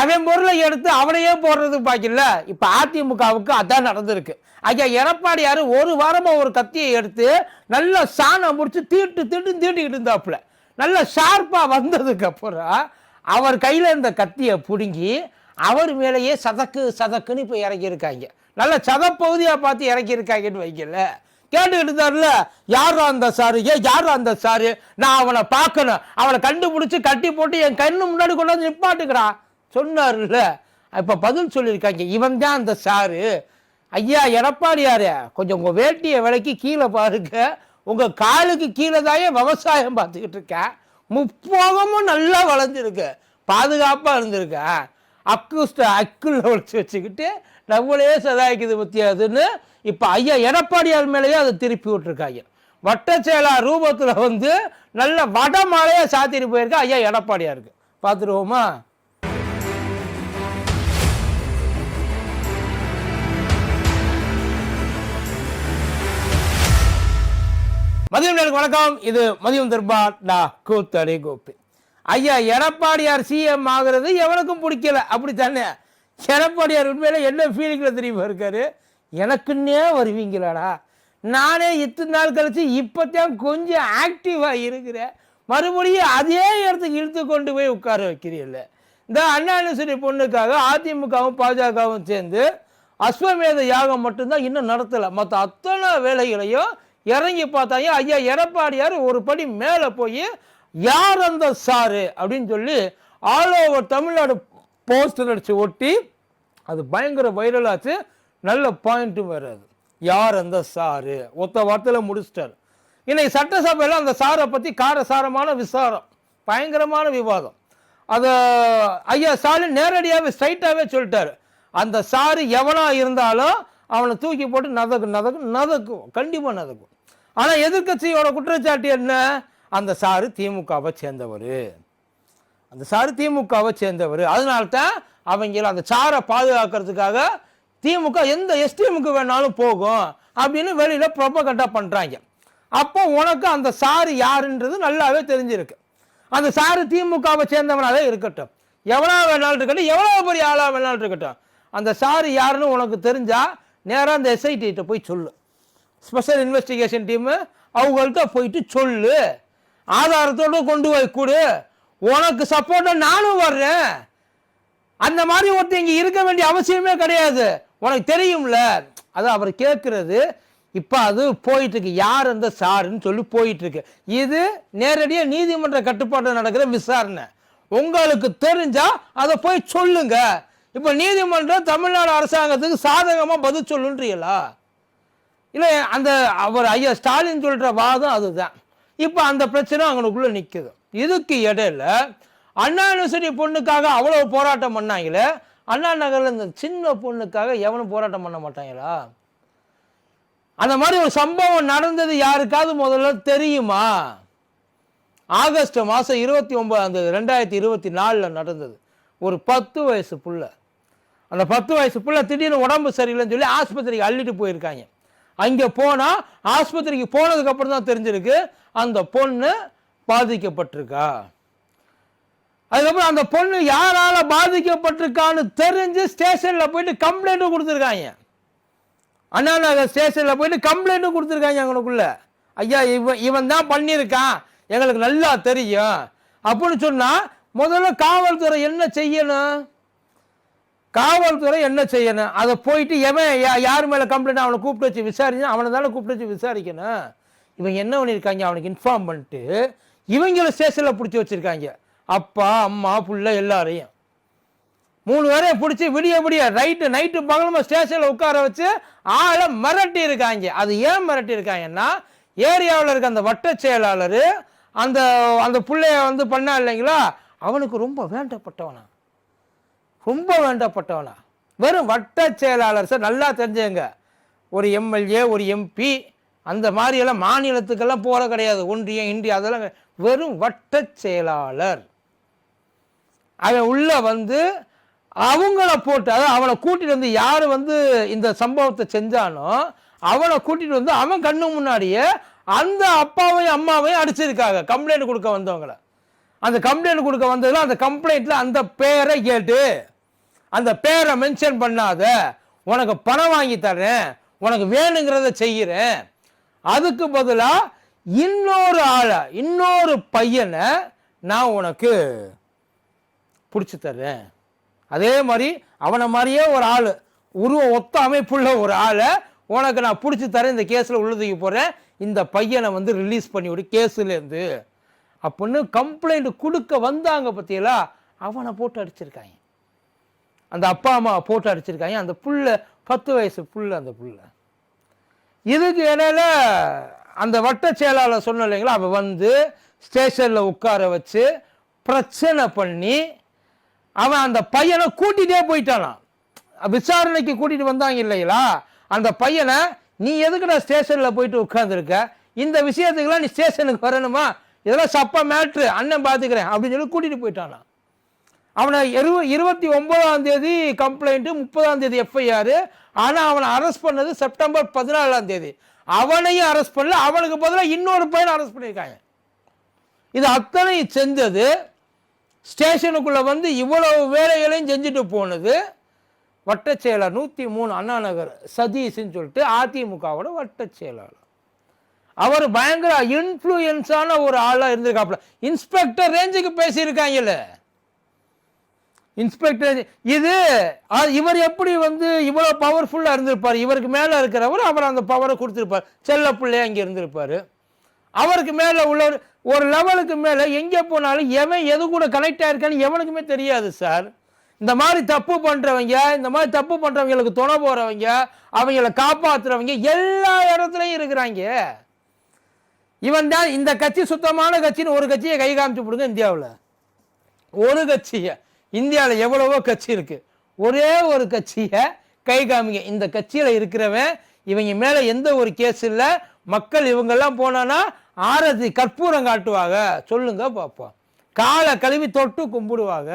அவன் பொருளை எடுத்து அவனையே போடுறது பாக்கல இப்ப அதிமுகவுக்கு அதான் நடந்திருக்கு. ஐயா எடப்பாடியார் ஒரு வாரமா ஒரு கத்தியை எடுத்து நல்ல சாணம் முடிச்சு தீட்டு தீட்டு தீட்டிக்கிட்டு இருந்தாப்புல. நல்ல ஷார்ப்பா வந்ததுக்கு அப்புறம் அவர் கையில இருந்த கத்தியை பிடுங்கி அவர் மேலேயே சதக்கு சதக்குன்னு இப்போ இறக்கியிருக்காங்க நல்ல சதப்பகுதியாக பார்த்து இறக்கியிருக்காங்கன்னு வைக்கல கேட்டுக்கிட்டு இருந்தார்ல யாரும் அந்த சாரு? ஏ யாரும் அந்த சாரு? நான் அவனை பார்க்கணும். அவனை கண்டுபிடிச்சி கட்டி போட்டு என் கண்ணு முன்னாடி கொண்டு வந்து நிப்பாட்டுக்கிறான் சொன்னார்ல இப்போ பதில் சொல்லியிருக்காங்க. இவன் தான் அந்த சாரு. ஐயா எடப்பாடியார் கொஞ்சம் உங்கள் வேட்டியை விலைக்கு கீழே பாருங்க. உங்கள் காலுக்கு கீழே தாயே விவசாயம் பார்த்துக்கிட்டு இருக்கேன். முப்போகமும் நல்லா வளர்ந்துருக்கு. பாதுகாப்பாக இருந்திருக்கேன் அக்குஸ்ட அக்குள்ள ஒழிச்சு வச்சுக்கிட்டு நம்மளே சதாய்க்குது பற்றியாதுன்னு இப்போ ஐயா எடப்பாடியார் மேலேயே அதை திருப்பி விட்டுருக்காங்க. வட்டச்செயலா ரூபத்தில் வந்து நல்ல வட மாலையாக சாத்திட்டு போயிருக்கா ஐயா எடப்பாடியாருக்கு. பார்த்துருவோமா? மதியம் நேருக்கு வணக்கம். இது மதியம் தர்பார் டா கூத்தடி கோப்பி ஐயா எடப்பாடியார் சிஎம் ஆகிறது எவனுக்கும் பிடிக்கல. அப்படித்தானே எடப்பாடியார் உண்மையில என்ன ஃபீலிங்கில் தெரியுமா இருக்காரு? எனக்குன்னே வருவீங்களாடா. நானே இத்தனை நாள் கழித்து இப்போத்தான் கொஞ்சம் ஆக்டிவாக இருக்கிறேன். மறுபடியும் அதே இடத்துக்கு இழுத்து கொண்டு போய் உட்கார வைக்கிறீல்ல. இந்த அண்ணா யூனிவர்சிட்டி பொண்ணுக்காக அதிமுகவும் பாஜகவும் சேர்ந்து அஸ்வமேத யாகம் மட்டும்தான் இன்னும் நடத்தலை. மற்ற அத்தனை வேலைகளையும் இறங்கி பார்த்தாங்க ஐயா எடப்பாடியார் ஒரு படி மேலே போய் யார் அந்த சாரு? அப்படின்னு சொல்லி ஆல் ஓவர் தமிழ்நாடு போஸ்டர் அடித்து ஒட்டி அது பயங்கர வைரலாச்சு நல்ல பாயிண்ட்டும் வராது யார் அந்த சாரு? ஒத்த வார்த்தையில் முடிச்சிட்டார். இன்னைக்கு சட்டசபையில் அந்த சாரை பற்றி காரசாரமான விசாரம் பயங்கரமான விவாதம். அதை ஐயா ஸ்டாலின் நேரடியாகவே ஸ்ட்ரைட்டாகவே சொல்லிட்டாரு. அந்த சாரு எவனாக இருந்தாலும் அவனை தூக்கி போட்டு நதக்கும் நதக்கும் நதக்கும் கண்டிப்பாக நதக்கும் ஆனால் எதிர்க்கட்சியோட குற்றச்சாட்டு என்ன? அந்த சாரு திமுகவை சேர்ந்தவர். அந்த சாரு திமுகவை சேர்ந்தவர். அதனால்தான் அவங்கள அவங்க அந்த சாரை பாதுகாக்கிறதுக்காக திமுக எந்த எஸ்டிஎமுக்கு வேணாலும் போகும் அப்படின்னு வெளியில் ப்ரொபகண்டா பண்ணுறாங்க அப்போ உனக்கு அந்த சாரு யாருன்றது நல்லாவே தெரிஞ்சிருக்கு. அந்த சாரு திமுகவை சேர்ந்தவனாலே இருக்கட்டும். எவ்வளோ வேணாலும் இருக்கட்டும். எவ்வளோ பெரிய ஆளாக வேணாலும் இருக்கட்டும். அந்த சாரு யாருன்னு உனக்கு தெரிஞ்சால் நேராக அந்த எஸ்ஐடிகிட்ட போய் சொல்லு. ஸ்பெஷல் இன்வெஸ்டிகேஷன் டீமு அவங்கள்ட்ட போயிட்டு சொல்லு. ஆதாரத்தோடு கொண்டு போய் கொடு. உனக்கு சப்போர்ட்டாக நானும் வர்றேன். அந்த மாதிரி ஒருத்தர் இங்கே இருக்க வேண்டிய அவசியமே கிடையாது. உனக்கு தெரியும்ல. அது அவர் கேட்குறது இப்போ அது போயிட்டுருக்கு. யார் அந்த சாருன்னு சொல்லி போயிட்டுருக்கு. இது நேரடியாக நீதிமன்ற கட்டுப்பாட்டில் நடக்கிற விசாரணை. உங்களுக்கு தெரிஞ்சால் அதை போய் சொல்லுங்கள் இப்போ நீதிமன்றம் தமிழ்நாடு அரசாங்கத்துக்கு சாதகமாக பதில் சொல்லுன்றீங்களா இல்லை அந்த அவர் ஐயா ஸ்டாலின் சொல்கிற வாதம் அதுதான். இப்போ அந்த பிரச்சனை அவங்களுக்குள்ளே நிற்குது இதுக்கு இடையில அண்ணா யூனிவர்சிட்டி பொண்ணுக்காக அவ்வளோ போராட்டம் பண்ணாங்களே அண்ணா நகரில் இந்த சின்ன பொண்ணுக்காக எவனும் போராட்டம் பண்ண மாட்டாங்களா? அந்த மாதிரி ஒரு சம்பவம் நடந்தது யாருக்காவது முதல்ல தெரியுமா? ஆகஸ்ட் மாதம் இருபத்தி ஒன்பதாம் அந்த ரெண்டாயிரத்தி இருபத்தி நாலில் நடந்தது. ஒரு பத்து வயசு புள்ள. அந்த பத்து வயசு பிள்ளை திடீர்னு உடம்பு சரியில்லைன்னு சொல்லி ஆஸ்பத்திரிக்கு அள்ளிட்டு போயிருக்காங்க. அங்கே போனால் ஆஸ்பத்திரிக்கு போனதுக்கப்புறம் தான் தெரிஞ்சிருக்கு அந்த பொண்ணு பாதிக்கப்பட்டிருக்கா. அதுக்கப்புறம் அந்த பொண்ணு யாரால பாதிக்கப்பட்டிருக்கான்னு தெரிஞ்சு ஸ்டேஷனில் போயிட்டு கம்ப்ளைண்ட்டும் கொடுத்துருக்காங்க. அண்ணா நகர் ஸ்டேஷனில் போயிட்டு கம்ப்ளைண்ட்டும் கொடுத்துருக்காங்க எங்களுக்குள்ளே ஐயா இவன் இவன் தான் பண்ணியிருக்கான். எங்களுக்கு நல்லா தெரியும். அப்படின்னு சொன்னால் முதல்ல காவல்துறை என்ன செய்யணும்? காவல்துறை என்ன செய்யணும்? அதை போயிட்டு எவன் யா- யார் மேலே கம்ப்ளைண்ட் அவனை கூப்பிட்டு வச்சு விசாரிச்சு அவனை தானே கூப்பிட்டு வச்சு விசாரிக்கணும்? இவன் என்ன பண்ணியிருக்காங்க? அவனுக்கு இன்ஃபார்ம் பண்ணிட்டு இவங்கள ஸ்டேஷனில் பிடிச்சி வச்சுருக்காங்க. அப்பா அம்மா புள்ள எல்லாரையும். மூணு பேரையும் பிடிச்சி விடிய விடிய ரைட்டு நைட்டு பகலமாக ஸ்டேஷனில் உட்கார வச்சு ஆளை மிரட்டி இருக்காங்க. அது ஏன் மிரட்டி இருக்காங்கன்னா ஏரியாவில் இருக்க அந்த வட்ட செயலாளர் அந்த அந்த பிள்ளைய வந்து பண்ணா இல்லைங்களா? அவனுக்கு ரொம்ப வேண்டப்பட்டவனா. ரொம்ப வேண்டப்பட்டவனா. வெறும் வட்ட செயலாளர் சார் நல்லா தெரிஞ்சுங்க ஒரு எம்எல்ஏ ஒரு எம்பி அந்த மாதிரியெல்லாம் மாநிலத்துக்கெல்லாம் போகிற கிடையாது. ஒன்றியம் இந்தியா அதெல்லாம் வெறும் வட்ட செயலாளர். அவன் உள்ளே வந்து அவங்கள போட்டு அதாவது அவனை கூட்டிகிட்டு வந்து யார் வந்து இந்த சம்பவத்தை செஞ்சானோ அவனை கூட்டிகிட்டு வந்து அவன் கண்ணு முன்னாடியே அந்த அப்பாவையும் அம்மாவையும் அடிச்சிருக்காங்க. கம்ப்ளைண்ட் கொடுக்க வந்தவங்கள. அந்த கம்ப்ளைண்ட் கொடுக்க வந்ததுல அந்த கம்ப்ளைண்ட்ல அந்த பேரை கேட்டு அந்த பேரை மென்ஷன் பண்ணாத உனக்கு பணம் வாங்கி தரேன் உனக்கு வேணுங்கிறத செய்கிறேன் அதுக்கு பதிலாக இன்னொரு ஆளை இன்னொரு பையனை நான் உனக்கு பிடிச்சி தர்றேன். அதே மாதிரி அவனை மாதிரியே ஒரு ஆள் உருவம் ஒத்த அமைப்புள்ள ஒரு ஆளை உனக்கு நான் பிடிச்சி தரேன் இந்த கேஸில் உள்ளதுக்கு போகிறேன் இந்த பையனை வந்து ரிலீஸ் பண்ணிவிடு கேஸுலேருந்து அப்படின்னு கம்ப்ளைண்ட் கொடுக்க வந்தாங்க பற்றியலா அவனை போட்டு அடிச்சிருக்காங்க. அந்த அப்பா அம்மா போட்டு அடிச்சிருக்காங்க. அந்த புள்ள பத்து வயசு புள்ள அந்த புள்ள. இதுக்கு இடையில அந்த வட்ட செயலாளர் சொன்ன இல்லைங்களா அவன் வந்து ஸ்டேஷனில் உட்கார வச்சு பிரச்சனை பண்ணி அவன் அந்த பையனை கூட்டிகிட்டே போயிட்டானான் விசாரணைக்கு கூட்டிகிட்டு வந்தாங்க இல்லைங்களா அந்த பையனை நீ எதுக்குடா ஸ்டேஷனில் போயிட்டு உட்காந்துருக்க இந்த விஷயத்துக்கெல்லாம் நீ ஸ்டேஷனுக்கு வரணுமா? இதெல்லாம் சப்ப மேட்ரு அண்ணன் பார்த்துக்கிறேன் அப்படின்னு சொல்லி கூட்டிகிட்டு போயிட்டானான் அவனை இரு இருபத்தி ஒன்பதாம் தேதி கம்ப்ளைண்ட்டு முப்பதாம் தேதி எஃப்ஐஆர் ஆனால் அவனை அரெஸ்ட் பண்ணது செப்டம்பர் பதினாலாம் தேதி. அவனையும் அரெஸ்ட் பண்ணல அவனுக்கு பதிலாக இன்னொரு பையனை அரெஸ்ட் பண்ணியிருக்காங்க. இது அத்தனை செஞ்சது ஸ்டேஷனுக்குள்ளே வந்து இவ்வளவு வேலைகளையும் செஞ்சுட்டு போனது வட்டச் செயலர் நூற்றி மூணு அண்ணா நகர் சதீஷ்ன்னு சொல்லிட்டு அதிமுகவோட வட்டச் செயலாளர். அவர் பயங்கர இன்ஃப்ளூயன்ஸான ஒரு ஆளாக இருந்திருக்காப்புல. இன்ஸ்பெக்டர் ரேஞ்சுக்கு பேசியிருக்காங்கல்ல. இன்ஸ்பெக்டர் இது இவர் எப்படி வந்து இவ்வளோ பவர்ஃபுல்லாக இருந்திருப்பார்? இவருக்கு மேலே இருக்கிறவர் அவர் அந்த பவரை கொடுத்துருப்பார். செல்ல பிள்ளையே அங்கே இருந்திருப்பார். அவருக்கு மேலே உள்ள ஒரு லெவலுக்கு மேலே எங்கே போனாலும் எவன் எது கூட கனெக்ட் ஆயிருக்கான்னு எவனுக்குமே தெரியாது சார் இந்த மாதிரி தப்பு பண்ணுறவங்க இந்த மாதிரி தப்பு பண்ணுறவங்களுக்கு துணை போகிறவங்க அவங்கள காப்பாற்றுறவங்க எல்லா இடத்துலையும் இருக்கிறாங்க. இவன் தான் இந்த கட்சி சுத்தமான கட்சின்னு ஒரு கட்சியை கை காமிச்சு விடுங்க இந்தியாவில். ஒரு கட்சியை. இந்தியாவில் எவ்வளவோ கட்சி இருக்குது ஒரே ஒரு கட்சியை கை காமிங்க. இந்த கட்சியில் இருக்கிறவன் இவங்க மேலே எந்த ஒரு கேஸ் இல்லை. மக்கள் இவங்கெல்லாம் போனான்னா ஆரத்தி கற்பூரம் காட்டுவாங்க. சொல்லுங்க பார்ப்போம். காலை கழுவி தொட்டு கும்பிடுவாங்க.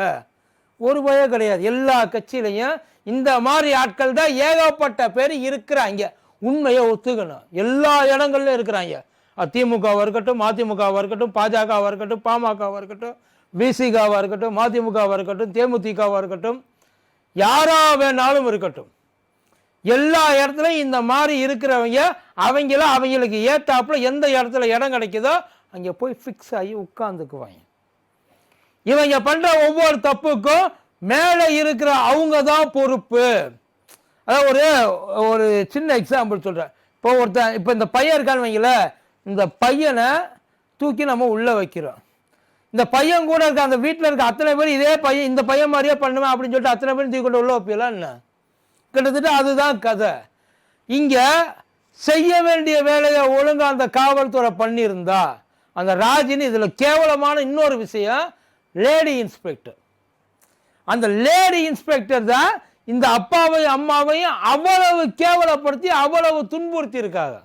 ஒரு பயம் கிடையாது. எல்லா கட்சியிலையும் இந்த மாதிரி ஆட்கள் தான் ஏகப்பட்ட பேர் இருக்கிறாங்க. உண்மையை ஒத்துக்கணும். எல்லா இடங்கள்லையும் இருக்கிறாங்க. திமுகவாக இருக்கட்டும் அதிமுகவாக இருக்கட்டும் பாஜகவாக இருக்கட்டும் பாமகவாக இருக்கட்டும் விசிகாவாக இருக்கட்டும் மதிமுகவாக இருக்கட்டும் தேமுதிகவாக இருக்கட்டும் யாராக வேணாலும் இருக்கட்டும். எல்லா இடத்துலையும் இந்த மாதிரி இருக்கிறவங்க அவங்கள அவங்களுக்கு ஏற்றாப்புல எந்த இடத்துல இடம் கிடைக்குதோ அங்கே போய் ஃபிக்ஸ் ஆகி உட்காந்துக்குவாங்க இவங்க பண்ணுற ஒவ்வொரு தப்புக்கும் மேலே இருக்கிற அவங்க தான் பொறுப்பு. அதாவது ஒரு ஒரு சின்ன எக்ஸாம்பிள் சொல்கிறேன் இப்போ ஒருத்தன் இப்போ இந்த பையன் இருக்கான்னு வைங்களேன். இந்த பையனை தூக்கி நம்ம உள்ளே வைக்கிறோம். இந்த பையன் கூட இருக்க அந்த வீட்டில் இருக்க அத்தனை பேர் இதே பையன் இந்த பையன் மாதிரியே பண்ணுவேன் அப்படின்னு சொல்லிட்டு அத்தனை பேர் தூக்கி கொண்டு உள்ள வைப்பீங்களா என்ன? கிட்டத்தட்ட அதுதான் கதை. இங்கே செய்ய வேண்டிய வேலையை ஒழுங்காக அந்த காவல்துறை பண்ணியிருந்தா அந்த ராஜினி இதில் கேவலமான இன்னொரு விஷயம் லேடி இன்ஸ்பெக்டர். அந்த லேடி இன்ஸ்பெக்டர் தான் இந்த அப்பாவையும் அம்மாவையும் அவ்வளவு கேவலப்படுத்தி அவ்வளவு துன்புறுத்தி இருக்காங்க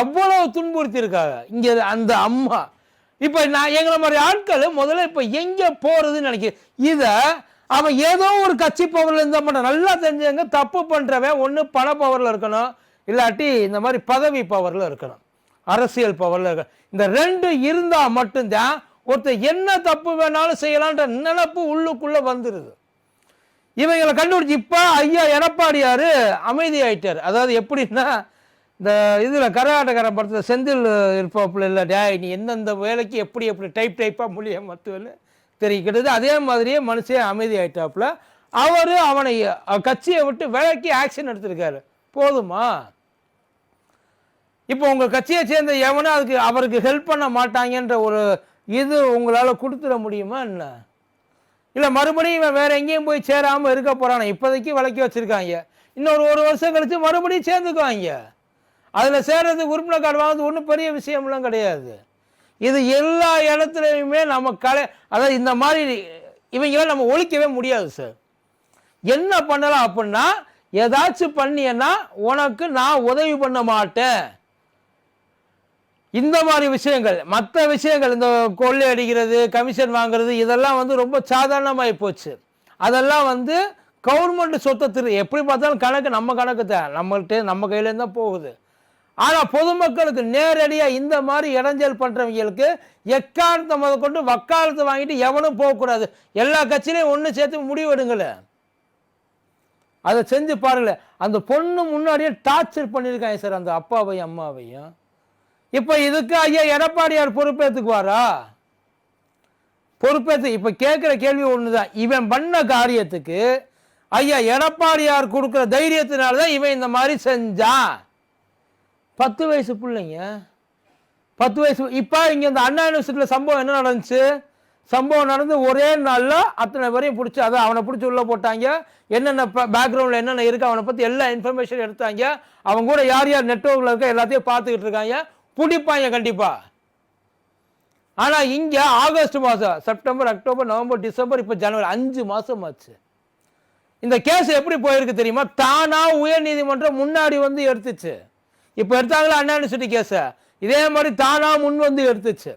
அவ்வளவு துன்புறுத்தி இருக்காங்க இங்கே அந்த அம்மா. இப்போ நான் எங்களை மாதிரி ஆட்கள் முதல்ல இப்போ எங்கே போகிறதுன்னு நினைக்கிறேன் இதை அவன் ஏதோ ஒரு கட்சி பவரில் இருந்தா மட்டும் நல்லா தெரிஞ்சவங்க தப்பு பண்ணுறவன் ஒன்று பண பவரில் இருக்கணும். இல்லாட்டி இந்த மாதிரி பதவி பவரில் இருக்கணும். அரசியல் பவரில் இருக்க இந்த ரெண்டு இருந்தால் மட்டும்தான் ஒருத்தர் என்ன தப்பு வேணாலும் செய்யலான்ற நினப்பு உள்ளுக்குள்ளே வந்துடுது இவங்களை கண்டுபிடிச்சி இப்போ ஐயா எடப்பாடியார் அமைதி ஆயிட்டார் அதாவது எப்படின்னா இந்த இதில் கரகாட்டக்காரன் படத்தில் செந்தில் இருப்பாப்புல இல்லை டே நீ எந்தெந்த வேலைக்கு எப்படி எப்படி டைப் டைப்பாக மொழியை மத்துவன்னு தெரிவிக்கிறது அதே மாதிரியே மனுஷன் அமைதி ஆயிட்டாப்புல. அவர் அவனை கட்சியை விட்டு விலக்கி ஆக்ஷன் எடுத்திருக்காரு. போதுமா? இப்போ உங்கள் கட்சியை சேர்ந்த எவனும் அதுக்கு அவருக்கு ஹெல்ப் பண்ண மாட்டாங்கன்ற ஒரு இது உங்களால் கொடுத்துட முடியுமா என்ன? இல்லை மறுபடியும் இவன் வேற எங்கேயும் போய் சேராமல் இருக்க போறானே? இப்போதைக்கு விலக்கி வச்சிருக்காங்க. இன்னொரு ஒரு வருஷம் கழித்து மறுபடியும் சேர்ந்துக்குவாங்க. அதில் சேர்றது உறுப்பினர் கார்டு வாங்குறது ஒன்றும் பெரிய விஷயம்லாம் கிடையாது. இது எல்லா இடத்துலையுமே நம்ம கலை அதாவது இந்த மாதிரி இவங்களாம் நம்ம ஒழிக்கவே முடியாது சார் என்ன பண்ணலாம் அப்படின்னா ஏதாச்சும் பண்ணியன்னா உனக்கு நான் உதவி பண்ண மாட்டேன். இந்த மாதிரி விஷயங்கள் மற்ற விஷயங்கள் இந்த கொள்ளை அடிக்கிறது கமிஷன் வாங்குறது இதெல்லாம் வந்து ரொம்ப சாதாரணமாகி போச்சு. அதெல்லாம் வந்து கவர்மெண்ட் சொத்தை திரு எப்படி பார்த்தாலும் கணக்கு நம்ம கணக்கு தான். நம்மள்கிட்ட நம்ம கையிலேருந்து தான் போகுது. ஆனால் பொதுமக்களுக்கு நேரடியாக இந்த மாதிரி இடைஞ்சல் பண்ணுறவங்களுக்கு எக்காரணத்தை முத கொண்டு வக்காலத்தை வாங்கிட்டு எவனும் போகக்கூடாது எல்லா கட்சியிலையும் ஒன்று சேர்த்து முடிவெடுங்களேன் அதை செஞ்சு பாருங்களேன் அந்த பொண்ணு முன்னாடியே டார்ச்சர் பண்ணியிருக்காங்க சார் அந்த அப்பாவையும் அம்மாவையும். இப்போ இதுக்கு ஐயா எடப்பாடியார் பொறுப்பேற்றுக்குவாரா பொறுப்பேற்று இப்போ கேட்குற கேள்வி ஒன்று தான் இவன் பண்ண காரியத்துக்கு ஐயா எடப்பாடியார் கொடுக்குற தைரியத்தினால தான் இவன் இந்த மாதிரி செஞ்சான். பத்து வயசு பிள்ளைங்க. பத்து வயசு இப்போ இங்கே இந்த அண்ணா யூனிவர்சிட்டியில் சம்பவம் என்ன நடந்துச்சு? சம்பவம் நடந்து ஒரே நாளில் அத்தனை பேரையும் பிடிச்சி அதான் அவனை பிடிச்சி உள்ளே போட்டாங்க. என்னென்ன பேக்ரவுண்டில் என்னென்ன இருக்குது அவனை பற்றி எல்லா இன்ஃபர்மேஷன் எடுத்தாங்க. அவங்க கூட யார் யார் நெட்ஒர்க்கில் இருக்க எல்லாத்தையும் பார்த்துக்கிட்டு இருக்காங்க. பிடிப்பாங்க கண்டிப்பாக ஆனால் இங்கே ஆகஸ்ட் மாதம் செப்டம்பர் அக்டோபர் நவம்பர் டிசம்பர் இப்போ ஜனவரி அஞ்சு மாதம் ஆச்சு. இந்த கேஸ் எப்படி போயிருக்கு தெரியுமா? தானாக உயர்நீதிமன்றம் முன்னாடி வந்து எடுத்துச்சு. இப்போ எடுத்தாங்களா அண்ணா யூனிவர்சிட்டி கேஸை. இதே மாதிரி தானாக முன் வந்து எடுத்துச்சு.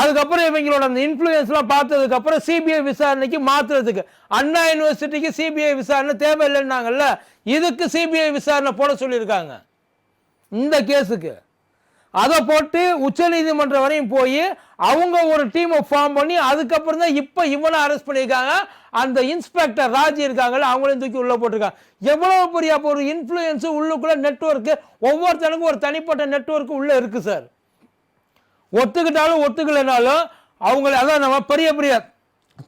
அதுக்கப்புறம் இவங்களோட அந்த இன்ஃப்ளூயன்ஸ்லாம் பார்த்ததுக்கப்புறம் சிபிஐ விசாரணைக்கு மாற்றுறதுக்கு அண்ணா யூனிவர்சிட்டிக்கு சிபிஐ விசாரணை தேவையில்லைன்னாங்கல்ல இதுக்கு சிபிஐ விசாரணை போட சொல்லியிருக்காங்க. இந்த கேஸுக்கு அதை போட்டு உச்சநீதிமன்றம் வரையும் போய் அவங்க ஒரு டீமை ஃபார்ம் பண்ணி அதுக்கப்புறம் தான் இப்போ இவனை அரெஸ்ட் பண்ணியிருக்காங்க. அந்த இன்ஸ்பெக்டர் ராஜி இருக்காங்கல்ல அவங்களையும் தூக்கி உள்ளே போட்டிருக்காங்க. எவ்வளோ பெரிய அப்போ ஒரு இன்ஃப்ளூயன்ஸு உள்ளுக்குள்ளே நெட்ஒர்க்கு ஒவ்வொருத்தனுக்கும் ஒரு தனிப்பட்ட நெட்ஒர்க்கு உள்ளே இருக்குது சார் ஒத்துக்கிட்டாலும் ஒத்துக்கலைனாலும் அவங்கள அதான் நம்ம பெரிய பெரிய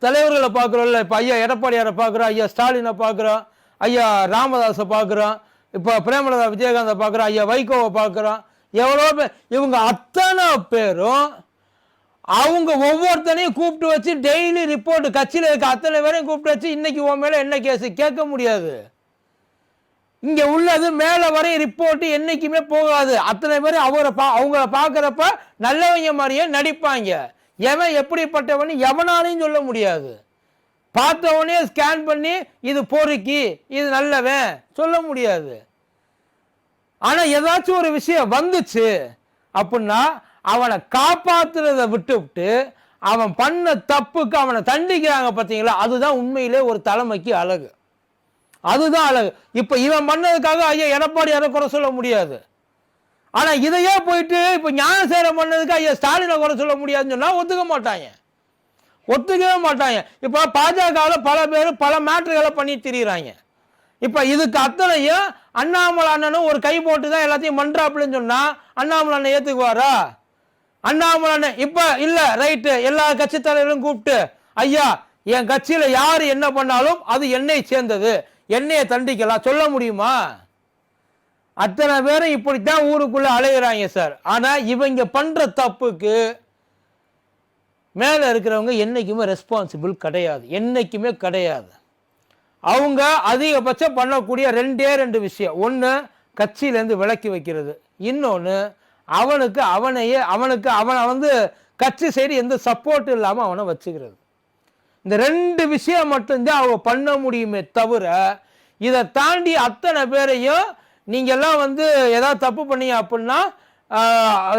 தலைவர்களை பார்க்குறோம்ல. இப்போ ஐயா எடப்பாடியாரை பார்க்குறோம் ஐயா ஸ்டாலினை பார்க்குறோம் ஐயா ராமதாஸை பார்க்குறோம் இப்போ பிரேமலதா விஜயகாந்தை பார்க்குறோம் ஐயா வைகோவை பார்க்குறோம். எவ்வளோ பேர் இவங்க அத்தனை பேரும் அவங்க ஒவ்வொருத்தனையும் கூப்பிட்டு வச்சு டெய்லி ரிப்போர்ட் கட்சியில் இருக்க அத்தனை பேரையும் கூப்பிட்டு வச்சு இன்றைக்கி உன் மேலே என்ன கேஸ் கேட்க முடியாது. இங்கே உள்ளது மேலே வரையும் ரிப்போர்ட்டு என்றைக்குமே போகாது. அத்தனை பேர் அவரை பா அவங்கள பார்க்குறப்ப நல்லவங்க மாதிரியே நடிப்பாங்க. எவன் எப்படிப்பட்டவன் எவனாலையும் சொல்ல முடியாது. பார்த்தவொடனே ஸ்கேன் பண்ணி இது பொறுக்கி இது நல்லவன் சொல்ல முடியாது. ஆனா ஏதாச்சும் ஒரு விஷயம் வந்துச்சு அப்படின்னா அவனை காப்பாத்துறத விட்டு விட்டு அவன் பண்ண தப்புக்கு அவனை தண்டிக்கிறாங்க பார்த்தீங்களா அதுதான் உண்மையிலே ஒரு தலைமைக்கு அழகு. அதுதான் அழகு. இப்போ இவன் பண்ணதுக்காக ஐயா எடப்பாடியாரை குறை சொல்ல முடியாது. ஆனால் இதையே போயிட்டு இப்போ ஞானசேரம் பண்ணதுக்கு ஐயா ஸ்டாலினை குறை சொல்ல முடியாதுன்னு சொன்னால் ஒத்துக்க மாட்டாங்க. ஒத்துக்கவே மாட்டாங்க. இப்போ பாஜகவில் பல பேர் பல மேட்ருகளை பண்ணி திரியிறாங்க. இப்போ இதுக்கு அத்தனையும் அண்ணாமலை அண்ணனும் ஒரு கை போட்டு தான் எல்லாத்தையும் மன்றாப்புலன்னு சொன்னால் அண்ணாமலை அண்ணன் ஏற்றுக்குவாரா அண்ணாமலை அண்ணன் இப்போ இல்லை ரைட்டு எல்லா கட்சி தலைவரும் கூப்பிட்டு ஐயா என் கட்சியில் யார் என்ன பண்ணாலும் அது என்னை சேர்ந்தது என்னையை தண்டிக்கலாம் சொல்ல முடியுமா? அத்தனை பேரும் இப்படித்தான் ஊருக்குள்ளே அலையிறாங்க சார் ஆனால் இவங்க பண்ணுற தப்புக்கு மேலே இருக்கிறவங்க என்னைக்குமே ரெஸ்பான்சிபிள் கிடையாது என்றைக்குமே கிடையாது. அவங்க அதிகபட்சம் பண்ணக்கூடிய ரெண்டே ரெண்டு விஷயம். ஒன்று கட்சியிலேருந்து விலக்கி வைக்கிறது. இன்னொன்று அவனுக்கு அவனையே அவனுக்கு அவனை வந்து கட்சி சைடு எந்த சப்போர்ட் இல்லாமல் அவனை வச்சுக்கிறது. இந்த ரெண்டு விஷயம் மட்டும்தான் அவங்க பண்ண முடியுமே தவிர இதை தாண்டி அத்தனை பேரையும் நீங்கள்லாம் வந்து ஏதாவது தப்பு பண்ணீங்க அப்படின்னா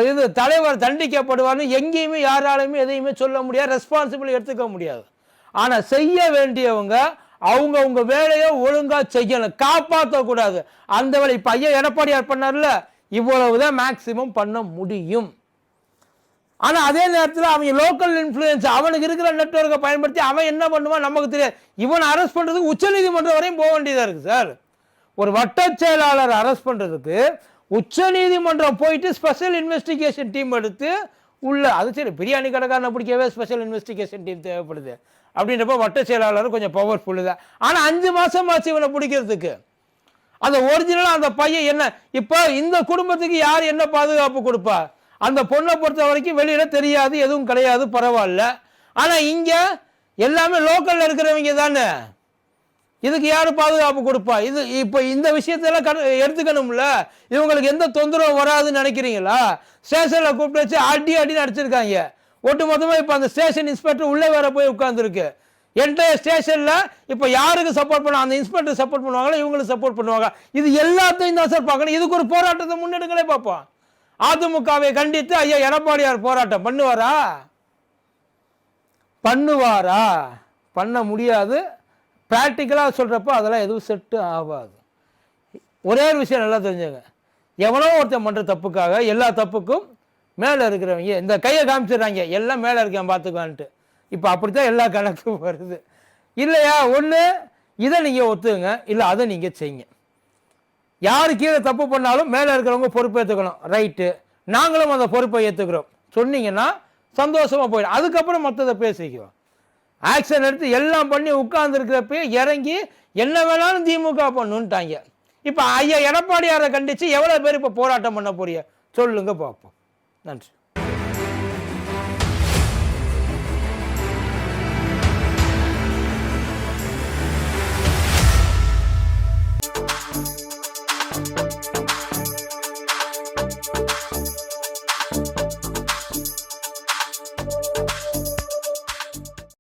இது தலைவர் தண்டிக்கப்படுவார்னு எங்கேயுமே யாராலையுமே எதையுமே சொல்ல முடியாது ரெஸ்பான்சிபிள் எடுத்துக்க முடியாது. ஆனால் செய்ய வேண்டியவங்க அவங்க அவங்க வேலையை ஒழுங்காக செய்யணும் காப்பாற்றக்கூடாது அந்த வேலை பையன் ஐயா எடப்பாடியார் பண்ணார்ல இவ்வளவு தான் மேக்சிமம் பண்ண முடியும். ஆனால் அதே நேரத்தில் அவன் லோக்கல் இன்ஃப்ளூயன்ஸ் அவனுக்கு இருக்கிற நெட்வொர்க்கை பயன்படுத்தி அவன் என்ன பண்ணுவான் நமக்கு தெரியாது. இவன் அரெஸ்ட் பண்ணுறதுக்கு உச்சநீதிமன்றம் வரையும் போக வேண்டியதாக இருக்குது சார் ஒரு வட்ட செயலாளர் அரெஸ்ட் பண்ணுறதுக்கு உச்சநீதிமன்றம் போயிட்டு ஸ்பெஷல் இன்வெஸ்டிகேஷன் டீம் எடுத்து உள்ள அது சரி பிரியாணி கடைக்காரனை பிடிக்கவே ஸ்பெஷல் இன்வெஸ்டிகேஷன் டீம் தேவைப்படுது. அப்படின்றப்ப வட்ட செயலாளர் கொஞ்சம் பவர்ஃபுல்லு தான் ஆனால் அஞ்சு மாதம் ஆச்சு இவனை பிடிக்கிறதுக்கு. அந்த ஒரிஜினலாக அந்த பையன் என்ன இப்போ இந்த குடும்பத்துக்கு யார் என்ன பாதுகாப்பு கொடுப்பா? அந்த பொண்ணை பொறுத்த வரைக்கும் வெளியில் தெரியாது எதுவும் கிடையாது பரவாயில்ல. ஆனால் இங்கே எல்லாமே லோக்கலில் இருக்கிறவங்க தானே. இதுக்கு யார் பாதுகாப்பு கொடுப்பா? இது இப்போ இந்த விஷயத்தெல்லாம் கண் எடுத்துக்கணும்ல. இவங்களுக்கு எந்த தொந்தரவும் வராதுன்னு நினைக்கிறீங்களா? ஸ்டேஷனில் கூப்பிட்டு வச்சு அடி அடின்னு அடிச்சிருக்காங்க. ஒட்டு மொத்தமாக இப்போ அந்த ஸ்டேஷன் இன்ஸ்பெக்டர் உள்ளே வேற போய் உட்காந்துருக்கு என்டையர் ஸ்டேஷனில் இப்போ யாருக்கு சப்போர்ட் பண்ண அந்த இன்ஸ்பெக்டர் சப்போர்ட் பண்ணுவாங்களா? இவங்களுக்கு சப்போர்ட் பண்ணுவாங்க. இது எல்லாத்தையும் தான் சார் பார்க்கணும். இதுக்கு ஒரு போராட்டத்தை முன்னெடுங்களே பார்ப்போம் அதிமுகவை கண்டித்து ஐயா எடப்பாடியார் போராட்டம் பண்ணுவாரா? பண்ணுவாரா? பண்ண முடியாது. ப்ராக்டிக்கலாக சொல்கிறப்ப அதெல்லாம் எதுவும் செட்டு ஆகாது. ஒரே ஒரு விஷயம் நல்லா தெரிஞ்சுங்க. எவனோ ஒருத்தன் பண்ணுற தப்புக்காக எல்லா தப்புக்கும் மேலே இருக்கிறவங்க இந்த கையை காமிச்சிடுறாங்க எல்லாம் மேலே இருக்கேன் பார்த்துக்குவான்ட்டு இப்போ அப்படித்தான் எல்லா கணக்கும் வருது. இல்லையா? ஒன்று இதை நீங்கள் ஒத்துங்க இல்லை அதை நீங்கள் செய்யுங்க. யார் கீழே தப்பு பண்ணாலும் மேலே இருக்கிறவங்க பொறுப்பு ஏற்றுக்கணும் ரைட்டு நாங்களும் அந்த பொறுப்பை ஏற்றுக்கிறோம் சொன்னீங்கன்னா சந்தோஷமாக போயிடும். அதுக்கப்புறம் மற்றதை பேசிக்குவோம். ஆக்ஷன் எடுத்து எல்லாம் பண்ணி உட்கார்ந்துருக்கிறப்ப இறங்கி என்ன வேணாலும் திமுக பண்ணுன்ட்டாங்க. இப்போ ஐயா எடப்பாடியாரை கண்டித்து எவ்வளோ பேர் இப்போ போராட்டம் பண்ண போறிய சொல்லுங்க பார்ப்போம் நன்றி.